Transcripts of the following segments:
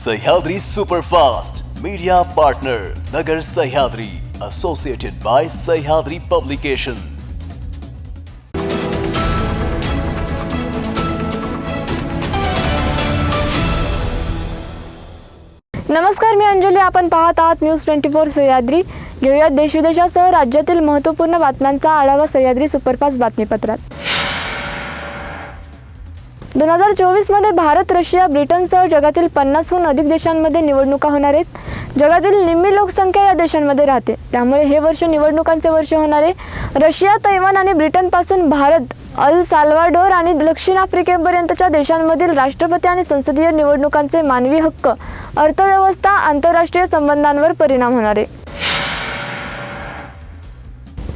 Sahyadri superfast media partner Nagar Sahyadri associated by Sahyadri publication नमस्कार मी अंजली. आपण पाहत आहात न्यूज ट्वेंटी फोर सह्याद्री. घेऊयात देशविदेशासह राज्यातील महत्त्वपूर्ण बातम्यांचा आढावा सह्याद्री सुपरफास्ट बातमीपत्रात. दोन हजार चोवीसमध्ये भारत रशिया ब्रिटनसह जगातील पन्नासहून अधिक देशांमध्ये निवडणुका होणार आहेत. जगातील निम्मी लोकसंख्या या देशांमध्ये राहते. त्यामुळे हे वर्ष निवडणुकांचे वर्ष होणार आहे. रशिया तैवान आणि ब्रिटनपासून भारत अल साल्वाडोर आणि दक्षिण आफ्रिकेपर्यंतच्या देशांमधील राष्ट्रपती आणि संसदीय निवडणुकांचे मानवी हक्क अर्थव्यवस्था आंतरराष्ट्रीय संबंधांवर परिणाम होणार आहे.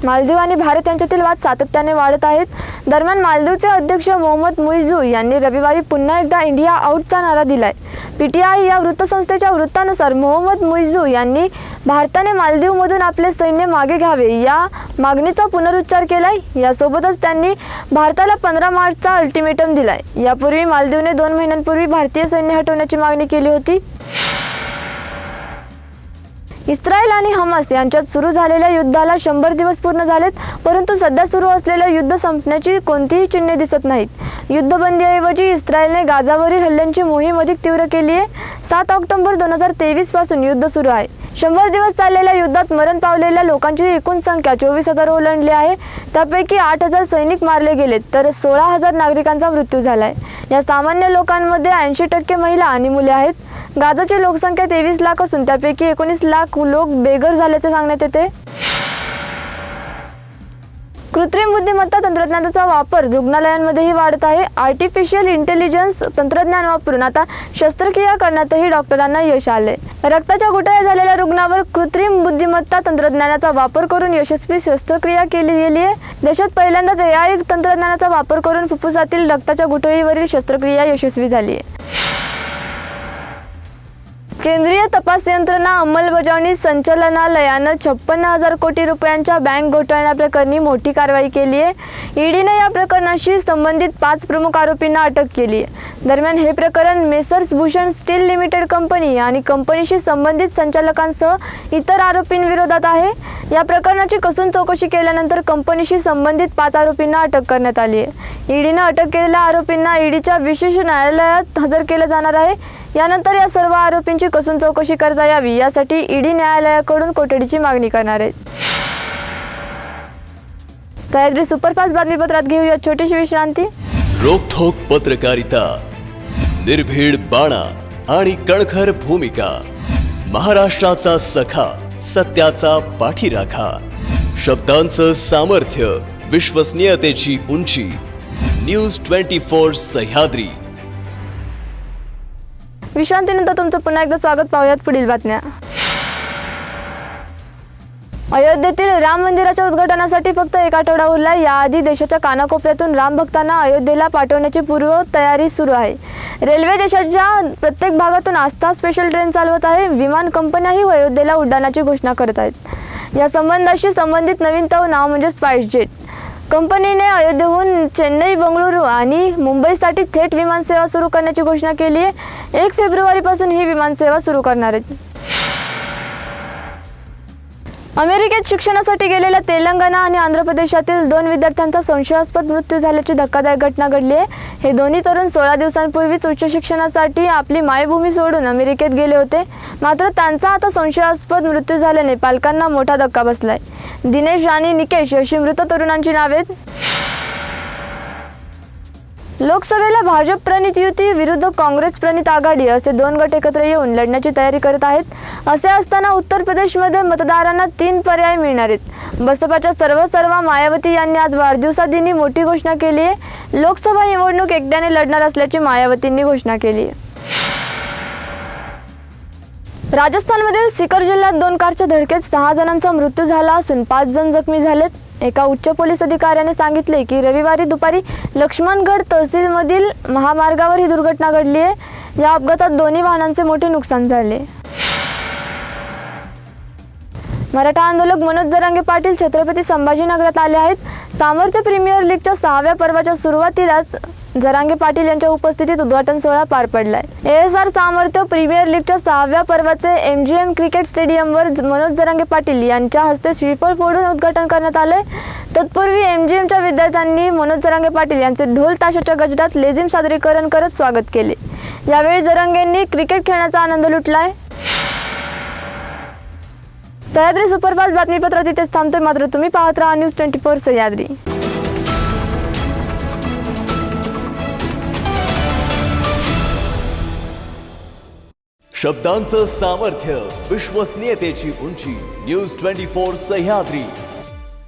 मालदीव आणि भारत यांच्यातील वाद सातत्याने वाढत आहेत. दरम्यान मालदीवचे अध्यक्ष मोहम्मद मुइझू यांनी रविवारी पुन्हा एकदा इंडिया आऊटचा नारा दिलाय. पीटीआय या वृत्तसंस्थेच्या वृत्तानुसार मोहम्मद मुइझू यांनी भारताने मालदीवमधून आपले सैन्य मागे घ्यावे या मागणीचा पुनरुच्चार केलाय. यासोबतच त्यांनी भारताला पंधरा मार्चचा अल्टिमेटम दिलाय. यापूर्वी मालदीवने दोन महिन्यांपूर्वी भारतीय सैन्य हटवण्याची मागणी केली होती. इस्रायल आणि हमास यांच्यात सुरू झालेल्या युद्धाला शंभर दिवस पूर्ण झालेत परंतु सध्या सुरू असलेलं युद्ध संपण्याची कोणतीही चिन्हे दिसत नाहीत. युद्धबंदीऐवजी इस्रायलने गाजावरील हल्ल्यांची मोहीम अधिक तीव्र केली आहे सात ऑक्टोबर दोन हजार तेवीसपासून युद्ध सुरू आहे. शंभर दिवस चाललेल्या युद्धात मरण पावलेल्या लोकांची एकूण संख्या चोवीस हजार ओलांडली आहे. त्यापैकी आठ हजार सैनिक मारले गेलेत तर सोळा हजार नागरिकांचा मृत्यू झाला आहे या सामान्य लोकांमध्ये ऐंशी टक्के महिला आणि मुले आहेत. गाजाची लोकसंख्या तेवीस लाख असून त्यापैकी एकोणीस लाख लोक बेघर झाल्याचे सांगण्यात येते. कृत्रिम बुद्धिमत्ता तंत्रज्ञानाचा वापर रुग्णालयांमध्येही वाढत आहे. आर्टिफिशियल इंटेलिजन्स तंत्रज्ञान वापरून आता शस्त्रक्रिया करण्यातही डॉक्टरांना यश आले. रक्ताच्या गुठळ्या झालेल्या रुग्णावर कृत्रिम बुद्धिमत्ता तंत्रज्ञानाचा वापर करून यशस्वी शस्त्रक्रिया केली गेली आहे. देशात पहिल्यांदाच एआय तंत्रज्ञानाचा वापर करून फुफ्फुसातील रक्ताच्या गुठळीवरील शस्त्रक्रिया यशस्वी झाली आहे. केंद्रीय तपास यंत्रणा अंमलबजावणी संचालनालयानं छप्पन्न हजार कोटी रुपयांच्या बँक घोटाळ्याप्रकरणी मोठी कारवाई केली आहे. ईडीने या प्रकरणाशी संबंधित पाच प्रमुख आरोपींना अटक केली आहे. दरम्यान हे प्रकरण messrs Bhushan steel limited company आणि कंपनीशी संबंधित संचालकांसह इतर आरोपींविरोधात आहे. या प्रकरणाची कसून चौकशी केल्यानंतर कंपनीशी संबंधित पाच आरोपींना अटक करण्यात आली आहे. ईडीनं अटक केलेल्या आरोपींना ईडीच्या विशेष न्यायालयात हजर केलं जाणार आहे. यानंतर या सर्व आरोपींची कसून चौकशी करता यावी यासाठी ईडी न्यायालयाकडून कोठडीची मागणी करणार आहेत सह्याद्री सुपरफास्ट बातमीपत्रात घेऊया छोटीशी विश्रांती. रोखोक पत्रकारिता निर्भीड बाणा आणि कणखर भूमिका महाराष्ट्राचा सखा सत्याचा पाठीराखा शब्दांचं सामर्थ्य विश्वसनीयतेची उंची न्यूज ट्वेंटी फोर सह्याद्री. विश्रांतीनंतर तुमचं पुन्हा एकदा स्वागत पाहूयात पुढील बातम्या. अयोध्येतील राम मंदिराच्या उद्घाटनासाठी फक्त एक आठवडा उरला. याआधी देशाच्या कानाकोपऱ्यातून राम भक्तांना अयोध्येला पाठवण्याची पूर्व तयारी सुरू आहे. रेल्वे देशाच्या प्रत्येक भागातून आस्था स्पेशल ट्रेन चालवत आहे. विमान कंपन्याही अयोध्येला उड्डाणाची घोषणा करत आहेत. या संबंधाशी संबंधित नवीनतम नाव म्हणजे स्पाइस जेट कंपनीने अयोध्येहून चेन्नई बंगळुरू आणि मुंबईसाठी थेट विमानसेवा सुरू करण्याची घोषणा केली आहे एक फेब्रुवारीपासून ही विमानसेवा सुरू करणार आहेत. अमेरिकेत शिक्षणासाठी गेलेल्या तेलंगणा आणि आंध्र प्रदेशातील दोन विद्यार्थ्यांचा संशयास्पद मृत्यू झाल्याची धक्कादायक घटना घडली आहे. हे दोन्ही तरुण सोळा दिवसांपूर्वीच उच्च शिक्षणासाठी आपली मायभूमी सोडून अमेरिकेत गेले होते. मात्र त्यांचा आता संशयास्पद मृत्यू झाल्याने पालकांना मोठा धक्का बसलाय. दिनेश आणि निकेश अशी मृत तरुणांची नावे आहेत. लोकसभेला भाजप प्रणित युती विरुद्ध काँग्रेस प्रणित आघाडी असे दोन गट एकत्र येऊन लढण्याची तयारी करत आहेत. असे असताना उत्तर प्रदेशमध्ये मतदारांना तीन पर्याय मिळणार आहेत. बसपाच्या सर्व सर्व मायावती यांनी आज वाढदिवसादिनी मोठी घोषणा केली आहे. लोकसभा निवडणूक एकट्याने लढणार असल्याची मायावतींनी घोषणा केली आहे. राजस्थानमधील सिकर जिल्ह्यात दोन कारच्या धडकेत सहा जणांचा मृत्यू झाला असून पाच जण जखमी झालेत. एका उच्च पोलीस अधिकाऱ्याने सांगितले की रविवारी दुपारी लक्ष्मणगड तहसीलमधील महामार्गावर ही दुर्घटना घडली आहे. या अपघातात दोन्ही वाहनांचे मोठे नुकसान झाले. मराठा आंदोलक मनोज जरांगे पाटील छत्रपती संभाजीनगरात आले आहेत. सामर्थ्य प्रीमियर लीगच्या सहाव्या पर्वाच्या सुरुवातीलाच जरांगे पाटील यांच्या उपस्थितीत उद्घाटन सोहळा पार पडलाय. एस आर सामर्थ्य प्रीमियर लीगच्या सहाव्या पर्वाचे एम जी एम क्रिकेट स्टेडियमवर मनोज जरांगे पाटील यांच्या हस्ते श्रीफळ फोडून उद्घाटन करण्यात आले तत्पूर्वी एम जी एमच्या विद्यार्थ्यांनी मनोज जरांगे पाटील यांचे ढोल ताशाच्या गजरात लेझिम सादरीकरण करत स्वागत केले. यावेळी जरांगेंनी क्रिकेट खेळण्याचा आनंद लुटलाय. सह्याद्री सुपरफास्ट बातमीपत्र तिथेच थांबतोय. मात्र तुम्ही पाहत राहा न्यूज ट्वेंटी फोर सह्याद्री. शब्दांचं सामर्थ्य विश्वसनीयतेची उंची न्यूज ट्वेंटी फोर सह्याद्री.